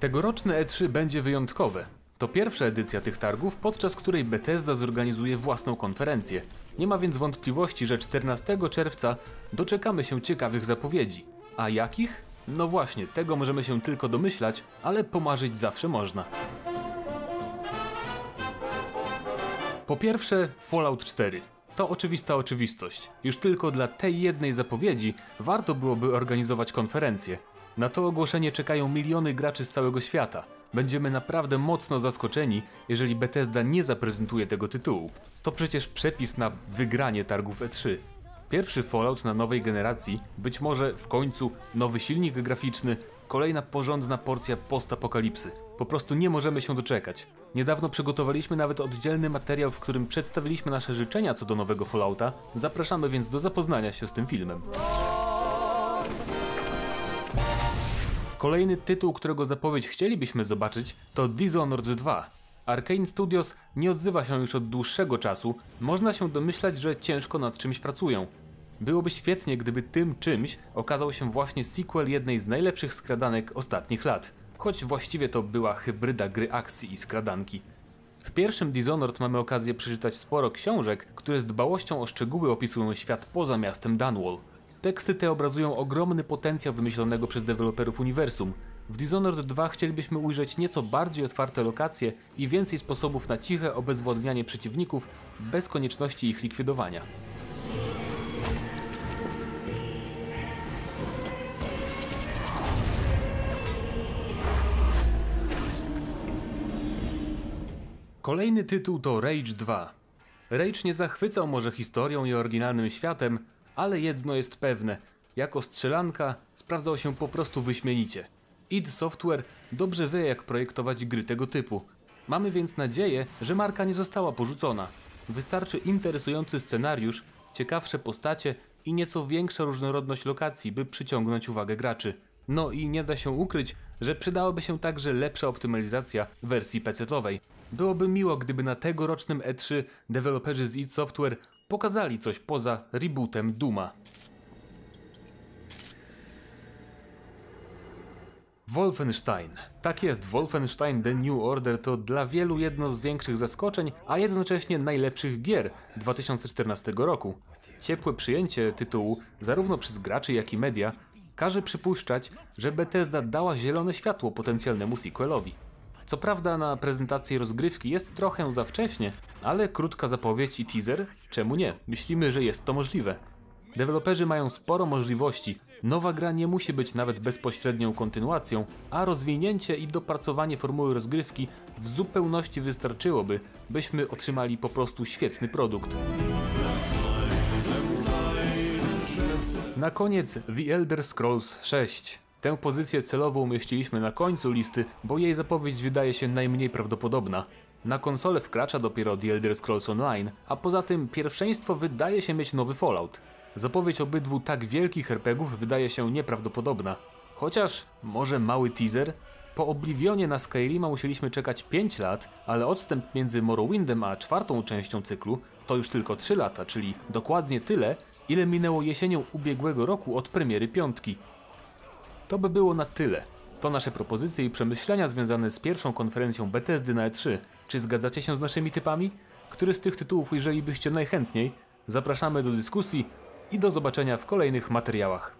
Tegoroczne E3 będzie wyjątkowe. To pierwsza edycja tych targów, podczas której Bethesda zorganizuje własną konferencję. Nie ma więc wątpliwości, że 14 czerwca doczekamy się ciekawych zapowiedzi. A jakich? No właśnie, tego możemy się tylko domyślać, ale pomarzyć zawsze można. Po pierwsze, Fallout 4. To oczywista oczywistość. Już tylko dla tej jednej zapowiedzi warto byłoby organizować konferencję. Na to ogłoszenie czekają miliony graczy z całego świata. Będziemy naprawdę mocno zaskoczeni, jeżeli Bethesda nie zaprezentuje tego tytułu. To przecież przepis na wygranie targów E3. Pierwszy Fallout na nowej generacji, być może w końcu nowy silnik graficzny, kolejna porządna porcja postapokalipsy. Po prostu nie możemy się doczekać. Niedawno przygotowaliśmy nawet oddzielny materiał, w którym przedstawiliśmy nasze życzenia co do nowego Fallouta. Zapraszamy więc do zapoznania się z tym filmem. Kolejny tytuł, którego zapowiedź chcielibyśmy zobaczyć, to Dishonored 2. Arkane Studios nie odzywa się już od dłuższego czasu, można się domyślać, że ciężko nad czymś pracują. Byłoby świetnie, gdyby tym czymś okazał się właśnie sequel jednej z najlepszych skradanek ostatnich lat, choć właściwie to była hybryda gry akcji i skradanki. W pierwszym Dishonored mamy okazję przeczytać sporo książek, które z dbałością o szczegóły opisują świat poza miastem Dunwall. Teksty te obrazują ogromny potencjał wymyślonego przez deweloperów uniwersum. W Dishonored 2 chcielibyśmy ujrzeć nieco bardziej otwarte lokacje i więcej sposobów na ciche obezwładnianie przeciwników bez konieczności ich likwidowania. Kolejny tytuł to Rage 2. Rage nie zachwycał może historią i oryginalnym światem, ale jedno jest pewne. Jako strzelanka sprawdzał się po prostu wyśmienicie. id Software dobrze wie jak projektować gry tego typu. Mamy więc nadzieję, że marka nie została porzucona. Wystarczy interesujący scenariusz, ciekawsze postacie i nieco większa różnorodność lokacji, by przyciągnąć uwagę graczy. No i nie da się ukryć, że przydałaby się także lepsza optymalizacja wersji PC-owej. Byłoby miło, gdyby na tegorocznym E3 deweloperzy z id Software pokazali coś poza rebootem Duma. Wolfenstein. Tak jest, Wolfenstein The New Order to dla wielu jedno z większych zaskoczeń, a jednocześnie najlepszych gier 2014 roku. Ciepłe przyjęcie tytułu, zarówno przez graczy, jak i media, każe przypuszczać, że Bethesda dała zielone światło potencjalnemu sequelowi. Co prawda na prezentację rozgrywki jest trochę za wcześnie, ale krótka zapowiedź i teaser? Czemu nie? Myślimy, że jest to możliwe. Deweloperzy mają sporo możliwości. Nowa gra nie musi być nawet bezpośrednią kontynuacją, a rozwinięcie i dopracowanie formuły rozgrywki w zupełności wystarczyłoby, byśmy otrzymali po prostu świetny produkt. Na koniec The Elder Scrolls 6. Tę pozycję celowo umieściliśmy na końcu listy, bo jej zapowiedź wydaje się najmniej prawdopodobna. Na konsolę wkracza dopiero The Elder Scrolls Online, a poza tym pierwszeństwo wydaje się mieć nowy Fallout. Zapowiedź obydwu tak wielkich RPGów wydaje się nieprawdopodobna. Chociaż może mały teaser? Po Oblivionie na Skyrima musieliśmy czekać 5 lat, ale odstęp między Morrowindem a czwartą częścią cyklu to już tylko 3 lata, czyli dokładnie tyle, ile minęło jesienią ubiegłego roku od premiery piątki. To by było na tyle. To nasze propozycje i przemyślenia związane z pierwszą konferencją Bethesdy na E3. Czy zgadzacie się z naszymi typami? Który z tych tytułów ujrzelibyście najchętniej? Zapraszamy do dyskusji i do zobaczenia w kolejnych materiałach.